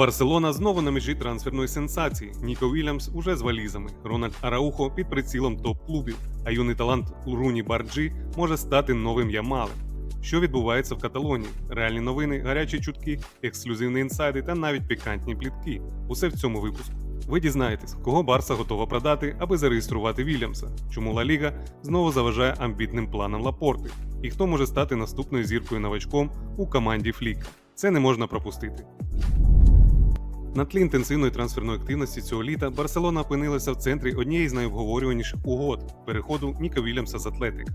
Барселона знову на межі трансферної сенсації. Ніко Вільямс уже з валізами. Рональд Араухо під прицілом топ-клубів, а юний талант Руні Барджі може стати новим Ямалем. Що відбувається в Каталонії? Реальні новини, гарячі чутки, ексклюзивні інсайди та навіть пікантні плітки. Усе в цьому випуску. Ви дізнаєтесь, кого Барса готова продати, аби зареєструвати Вільямса, чому Ла Ліга знову заважає амбітним планам Лапорти, і хто може стати наступною зіркою новачком у команді Фліка. Це не можна пропустити. На тлі інтенсивної трансферної активності цього літа Барселона опинилася в центрі однієї з найобговорюваніших угод переходу Ніка Вільямса з Атлетик.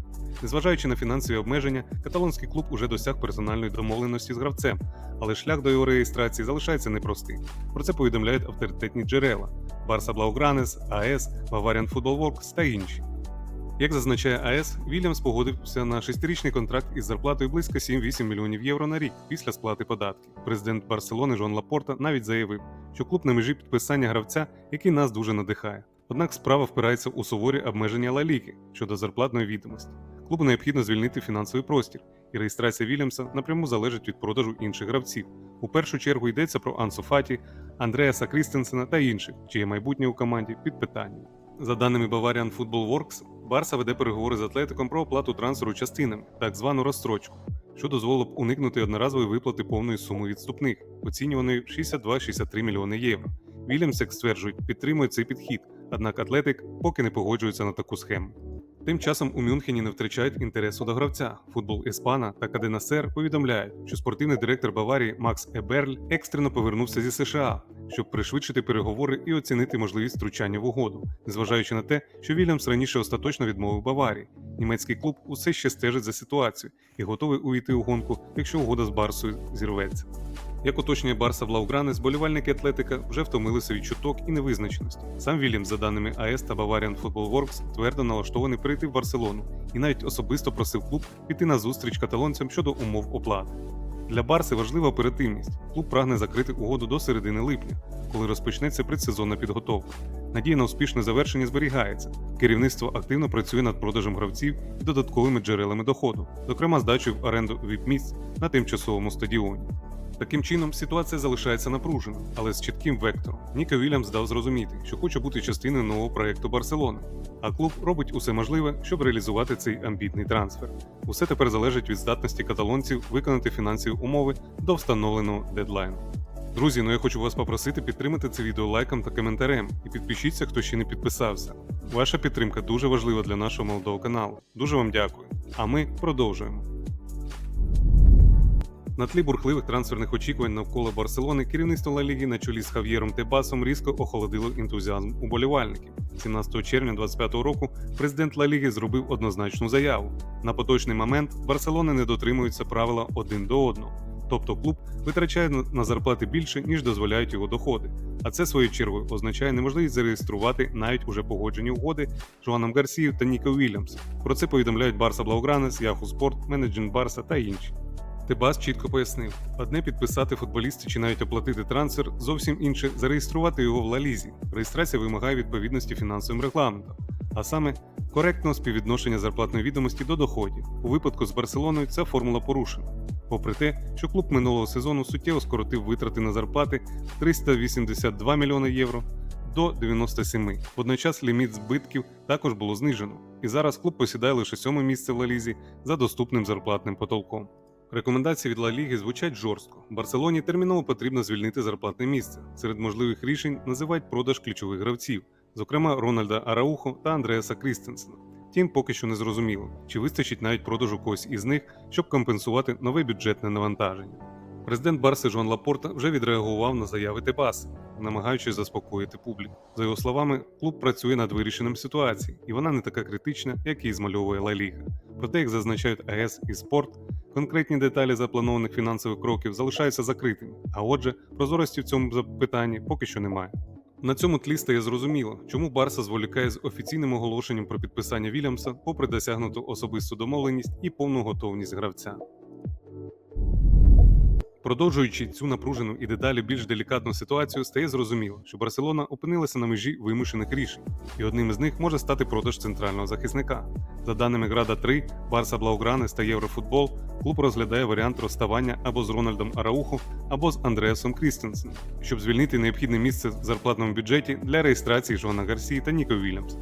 Незважаючи на фінансові обмеження, каталонський клуб уже досяг персональної домовленості з гравцем, але шлях до його реєстрації залишається непростим. Про це повідомляють авторитетні джерела: Барса Блаугранес, АЕС, Bavarian Football та інші. Як зазначає АЕС, Вільямс погодився на шестирічний контракт із зарплатою близько 7-8 мільйонів євро на рік після сплати податків. Президент Барселони Жон Лапорта навіть заявив, що клуб на межі підписання гравця, який нас дуже надихає. Однак справа впирається у суворі обмеження Ла Ліги щодо зарплатної відомості. Клубу необхідно звільнити фінансовий простір, і реєстрація Вільямса напряму залежить від продажу інших гравців. У першу чергу йдеться про Ансу Фаті, Андреаса Крістенсена та інших, чиє майбутнє у команді під питанням. За даними Bavarian Football Works, Барса веде переговори з Атлетиком про оплату трансферу частинами, так звану розстрочку, що дозволило б уникнути одноразової виплати повної суми відступних, оцінюваної в 62-63 мільйони євро. Вільямс, як стверджують, підтримує цей підхід, однак Атлетик поки не погоджується на таку схему. Тим часом у Мюнхені не втрачають інтересу до гравця. Футбол Еспана та Кадена Сер повідомляють, що спортивний директор Баварії Макс Еберль екстрено повернувся зі США, щоб пришвидшити переговори і оцінити можливість втручання в угоду, незважаючи на те, що Вільямс раніше остаточно відмовив Баварії. Німецький клуб усе ще стежить за ситуацією і готовий увійти у гонку, якщо угода з Барсою зірветься. Як уточнює Барса Блаугранес, болівальники Атлетика вже втомилися від чуток і невизначеності. Сам Вільямс, за даними АЕС та Bavarian Football Works, твердо налаштований прийти в Барселону і навіть особисто просив клуб піти на зустріч каталонцям щодо умов оплати. Для Барси важлива оперативність. Клуб прагне закрити угоду до середини липня, коли розпочнеться предсезонна підготовка. Надія на успішне завершення зберігається. Керівництво активно працює над продажем гравців і додатковими джерелами доходу, зокрема здачею в оренду віп-місць на тимчасовому стадіоні. Таким чином, ситуація залишається напружена, але з чітким вектором. Ніко Вільямс дав зрозуміти, що хоче бути частиною нового проекту Барселони, а клуб робить усе можливе, щоб реалізувати цей амбітний трансфер. Усе тепер залежить від здатності каталонців виконати фінансові умови до встановленого дедлайну. Друзі, ну я хочу вас попросити підтримати це відео лайком та коментарем і підпишіться, хто ще не підписався. Ваша підтримка дуже важлива для нашого молодого каналу. Дуже вам дякую. А ми продовжуємо. На тлі бурхливих трансферних очікувань навколо Барселони керівництво Ла Ліги на чолі з Хав'єром Тебасом різко охолодило ентузіазм уболівальників. 17 червня 2025 року президент Ла Ліги зробив однозначну заяву. На поточний момент Барселони не дотримуються правила один до одного. Тобто клуб витрачає на зарплати більше, ніж дозволяють його доходи. А це своєю чергою означає неможливість зареєструвати навіть уже погоджені угоди з Жуаном Гарсією та Ніко Вільямсом. Про це повідомляють Барса Блаугранес, Яху Спорт, Менеджмент Барса та інші. Тебас чітко пояснив: одне підписати футболіста чи навіть оплатити трансфер, зовсім інше зареєструвати його в Лалізі. Реєстрація вимагає відповідності фінансовим регламентам, а саме коректного співвідношення зарплатної відомості до доходів. У випадку з Барселоною ця формула порушена. Попри те, що клуб минулого сезону суттєво скоротив витрати на зарплати 382 мільйони євро до 97. Водночас ліміт збитків також було знижено, і зараз клуб посідає лише сьоме місце в Лалізі за доступним зарплатним потолком. Рекомендації від Ла Ліги звучать жорстко. Барселоні терміново потрібно звільнити зарплатне місце. Серед можливих рішень називають продаж ключових гравців, зокрема Рональда Араухо та Андреаса Крістенсена. Втім, поки що не зрозуміло, чи вистачить навіть продажу когось із них, щоб компенсувати нове бюджетне навантаження. Президент Барси Жон Лапорта вже відреагував на заяви Тебаси, намагаючись заспокоїти публіку. За його словами, клуб працює над вирішенням ситуації, і вона не така критична, як її змальовує Ла Ліга. Проте, як зазначають АЕС і спорт, конкретні деталі запланованих фінансових кроків залишаються закритими. А отже, прозорості в цьому запитанні поки що немає. На цьому тлі стає зрозуміло, чому Барса зволікає з офіційним оголошенням про підписання Вільямса, попри досягнуту особисту домовленість і повну готовність гравця. Продовжуючи цю напружену і дедалі більш делікатну ситуацію, стає зрозуміло, що Барселона опинилася на межі вимушених рішень, і одним із них може стати продаж центрального захисника. За даними Града 3, Барса Блаугранес та Єврофутбол, клуб розглядає варіант розставання або з Рональдом Араухо, або з Андреасом Крістенсеном, щоб звільнити необхідне місце в зарплатному бюджеті для реєстрації Жона Гарсії та Ніко Вільямс.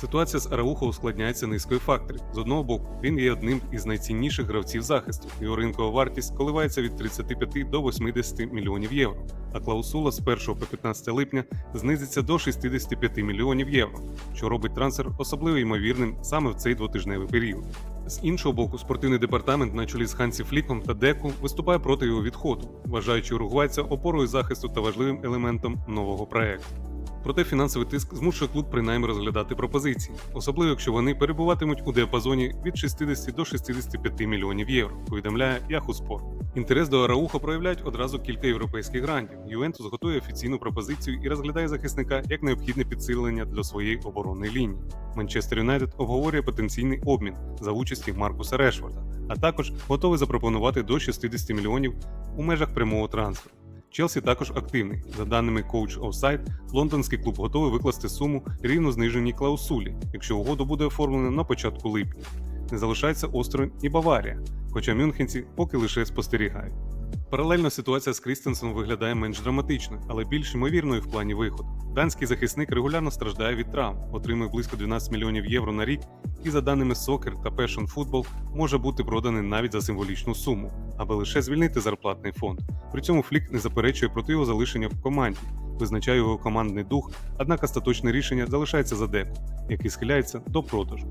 Ситуація з Араухо ускладняється низкою факторів. З одного боку, він є одним із найцінніших гравців захисту. Його ринкова вартість коливається від 35 до 80 мільйонів євро, а клаусула з 1 по 15 липня знизиться до 65 мільйонів євро, що робить трансфер особливо ймовірним саме в цей двотижневий період. З іншого боку, спортивний департамент на чолі з Хансі Фліком та Деку виступає проти його відходу, вважаючи уругвайця опорою захисту та важливим елементом нового проекту. Проте фінансовий тиск змушує клуб принаймні розглядати пропозиції, особливо якщо вони перебуватимуть у діапазоні від 60 до 65 мільйонів євро, повідомляє Yahoo. Інтерес до Араухо проявляють одразу кілька європейських грантів. Ювентус готує офіційну пропозицію і розглядає захисника як необхідне підсилення для своєї оборонної лінії. Манчестер Юнайтед обговорює потенційний обмін за участі Маркуса Решфорда, а також готовий запропонувати до 60 мільйонів у межах прямого трансферу. Челсі також активний. За даними Coach Offside, лондонський клуб готовий викласти суму рівно зниженій клаусулі, якщо угоду буде оформлено на початку липня. Не залишається осторонь і Баварія, хоча мюнхенці поки лише спостерігають. Паралельно ситуація з Крістенсеном виглядає менш драматичною, але більш ймовірною в плані виходу. Данський захисник регулярно страждає від травм, отримує близько 12 мільйонів євро на рік, і за даними Soccer та Passion Football може бути проданий навіть за символічну суму, аби лише звільнити зарплатний фонд. При цьому Флік не заперечує проти його залишення в команді, визначає його командний дух, однак остаточне рішення залишається за деку, який схиляється до продажу.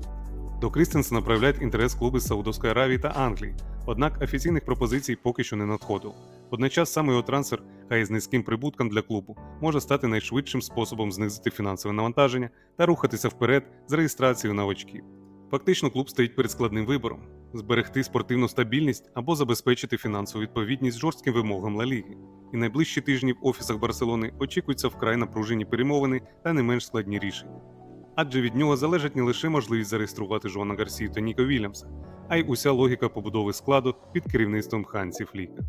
До Крістенсена проявляють інтерес клуби Саудовської Аравії та Англії, однак офіційних пропозицій поки що не надходило. Водночас саме його трансфер, хай з низьким прибутком для клубу, може стати найшвидшим способом знизити фінансове навантаження та рухатися вперед з реєстрацією новачків. Фактично, клуб стоїть перед складним вибором: зберегти спортивну стабільність або забезпечити фінансову відповідність жорстким вимогам Ла Ліги. І найближчі тижні в офісах Барселони очікуються вкрай напружені перемовини та не менш складні рішення. Адже від нього залежить не лише можливість зареєструвати Жона Гарсію та Ніко Вільямса, а й уся логіка побудови складу під керівництвом Хансі Фліка.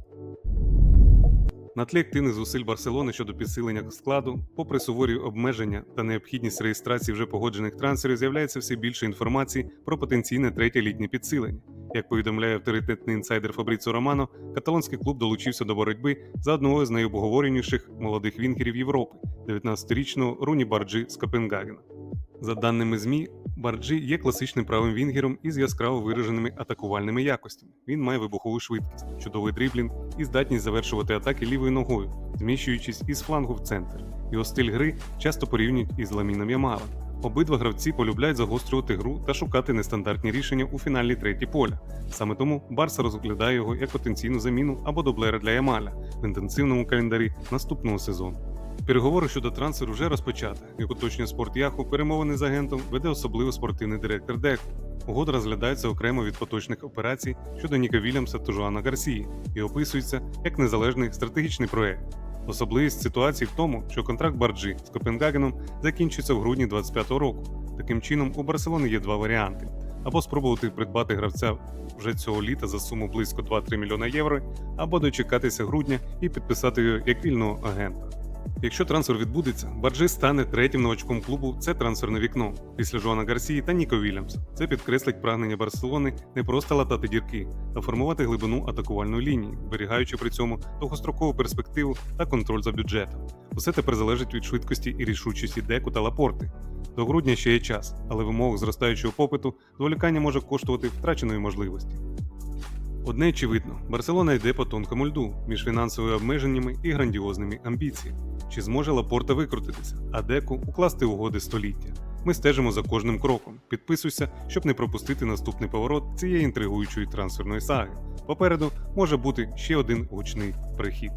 На тлі активних зусиль Барселони щодо підсилення складу, попри суворі обмеження та необхідність реєстрації вже погоджених трансферів, з'являється все більше інформації про потенційне третє літнє підсилення. Як повідомляє авторитетний інсайдер Фабріцо Романо, каталонський клуб долучився до боротьби за одного з найобговореніших молодих вінгерів Європи 19-річного Руні Барджі з Копенгагена. За даними ЗМІ, Барджі є класичним правим вінгером із яскраво вираженими атакувальними якостями. Він має вибухову швидкість, чудовий дріблінг і здатність завершувати атаки лівою ногою, зміщуючись із флангу в центр. Його стиль гри часто порівнюють із Ламіном Ямалом. Обидва гравці полюбляють загострювати гру та шукати нестандартні рішення у фінальній треті поля. Саме тому Барса розглядає його як потенційну заміну або дублера для Ямаля в інтенсивному календарі наступного сезону. Переговори щодо трансферу вже розпочати. Як уточнює спорт Яху, перемовини з агентом веде особливо спортивний директор Деку. Угода розглядається окремо від поточних операцій щодо Ніка Вільямса та Жуана Гарсії і описується як незалежний стратегічний проект. Особливість ситуації в тому, що контракт Барджі з Копенгагеном закінчується в грудні 25-го року. Таким чином, у Барселони є два варіанти: або спробувати придбати гравця вже цього літа за суму близько 2-3 мільйона євро, або дочекатися грудня і підписати його як вільного агента. Якщо трансфер відбудеться, Барджи стане третім новачком клубу це трансферне вікно після Жуана Гарсії та Ніко Вільямс. Це підкреслить прагнення Барселони не просто латати дірки, а формувати глибину атакувальної лінії, зберігаючи при цьому довгострокову перспективу та контроль за бюджетом. Усе тепер залежить від швидкості і рішучості деку та лапорти. До грудня ще є час, але в умовах зростаючого попиту зволікання може коштувати втраченої можливості. Одне очевидно, Барселона йде по тонкому льду між фінансовими обмеженнями і грандіозними амбіціями. Чи зможе Лапорта викрутитися, а деку укласти угоди століття? Ми стежимо за кожним кроком. Підписуйся, щоб не пропустити наступний поворот цієї інтригуючої трансферної саги. Попереду може бути ще один гучний прихід.